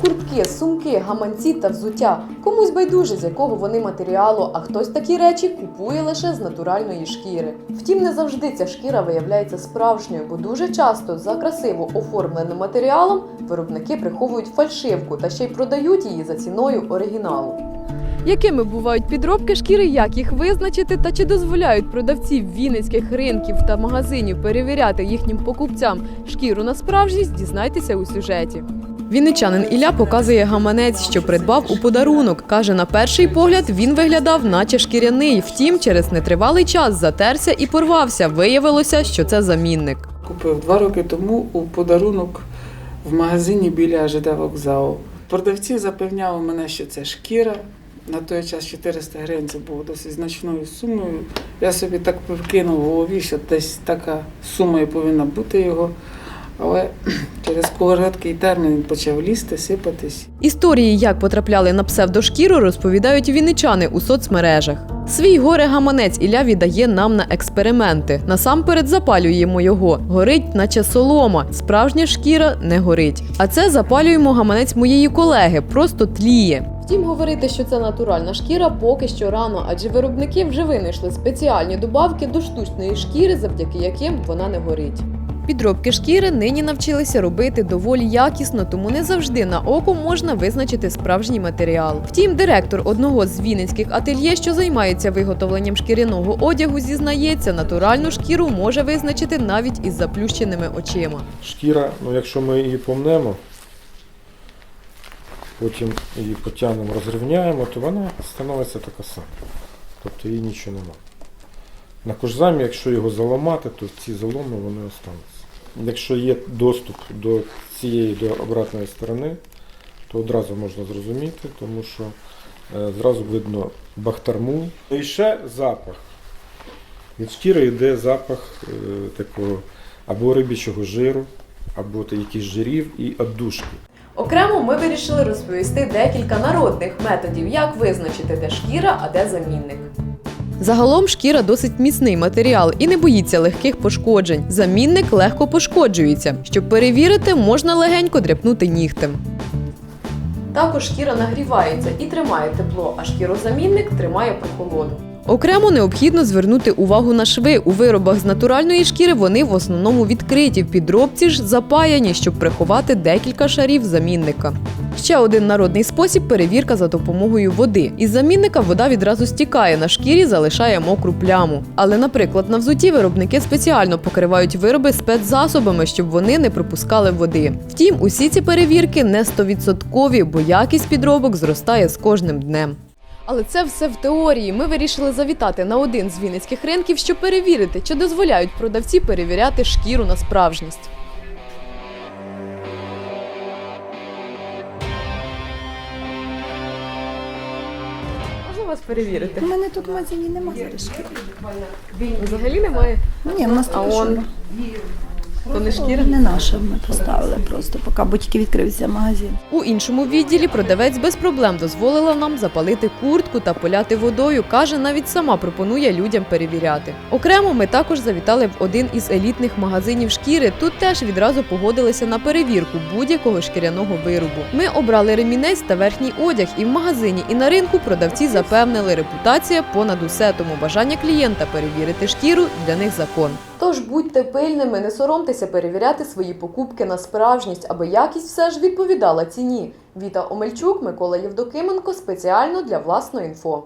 Куртки, сумки, гаманці та взуття. Комусь байдуже, з якого вони матеріалу, а хтось такі речі купує лише з натуральної шкіри. Втім, не завжди ця шкіра виявляється справжньою, бо дуже часто за красиво оформленим матеріалом виробники приховують фальшивку та ще й продають її за ціною оригіналу. Якими бувають підробки шкіри, як їх визначити та чи дозволяють продавці вінницьких ринків та магазинів перевіряти їхнім покупцям шкіру на справжність, дізнайтеся у сюжеті. Вінничанин Ілля показує гаманець, що придбав у подарунок. Каже, на перший погляд він виглядав, наче шкіряний. Втім, через нетривалий час затерся і порвався. Виявилося, що це замінник. Купив два роки тому у подарунок в магазині біля ЖД вокзалу. Продавці запевняли мене, що це шкіра. На той час 400 гривень це було досить значною сумою. Я собі так прикинув в голові, що десь така сума і повинна бути його. Але через короткий термін він почав лізти, сипатись. Історії, як потрапляли на псевдошкіру, розповідають вінничани у соцмережах. Свій горе гаманець Ілля віддає нам на експерименти. Насамперед запалюємо його. Горить, наче солома. Справжня шкіра не горить. А це запалюємо гаманець моєї колеги, просто тліє. Втім, говорити, що це натуральна шкіра, поки що рано, адже виробники вже винайшли спеціальні добавки до штучної шкіри, завдяки яким вона не горить. Підробки шкіри нині навчилися робити доволі якісно, тому не завжди на око можна визначити справжній матеріал. Втім, директор одного з вінницьких ательє, що займається виготовленням шкіряного одягу, зізнається, натуральну шкіру може визначити навіть із заплющеними очима. Шкіра, ну якщо ми її помнемо, потім її потягнемо, розрівняємо, то вона становиться така сама. Тобто її нічого нема. На кожзамі, якщо його заламати, то ці заломи вони остануться. Якщо є доступ до цієї до обратної сторони, то одразу можна зрозуміти, тому що е, зразу видно бахтарму. І ще запах. Від шкіри йде запах е, такого або рибічого жиру, або якихось жирів і отдушки. Окремо ми вирішили розповісти декілька народних методів, як визначити, де шкіра, а де замінник. Загалом шкіра досить міцний матеріал і не боїться легких пошкоджень. Замінник легко пошкоджується. Щоб перевірити, можна легенько дряпнути нігтем. Також шкіра нагрівається і тримає тепло, а шкірозамінник тримає прохолоду. Окремо необхідно звернути увагу на шви. У виробах з натуральної шкіри вони в основному відкриті, в підробці ж запаяні, щоб приховати декілька шарів замінника. Ще один народний спосіб перевірка за допомогою води. Із замінника вода відразу стікає на шкірі, залишає мокру пляму. Але, наприклад, на взуті виробники спеціально покривають вироби спецзасобами, щоб вони не пропускали води. Втім, усі ці перевірки не стовідсоткові, бо якість підробок зростає з кожним днем. Але це все в теорії. Ми вирішили завітати на один з вінницьких ринків, щоб перевірити, чи дозволяють продавці перевіряти шкіру на справжність. Можна вас перевірити? У мене тут в магазині нема шкіри. Взагалі немає. Ні, в нас А тільки он шуба. То не шкіра. Не наша, ми поставили просто, поки бо тільки відкрився магазин. У іншому відділі продавець без проблем дозволила нам запалити куртку та поляти водою. каже, навіть сама пропонує людям перевіряти. Окремо ми також завітали в один із елітних магазинів шкіри. Тут теж відразу погодилися на перевірку будь-якого шкіряного виробу. Ми обрали ремінець та верхній одяг, і в магазині, і на ринку продавці запевнили, репутація понад усе, тому бажання клієнта перевірити шкіру для них закон. Тож будьте пильними, не соромтеся перевіряти свої покупки на справжність, аби якість все ж відповідала ціні. Віта Омельчук, Микола Євдокименко спеціально для власної інфо.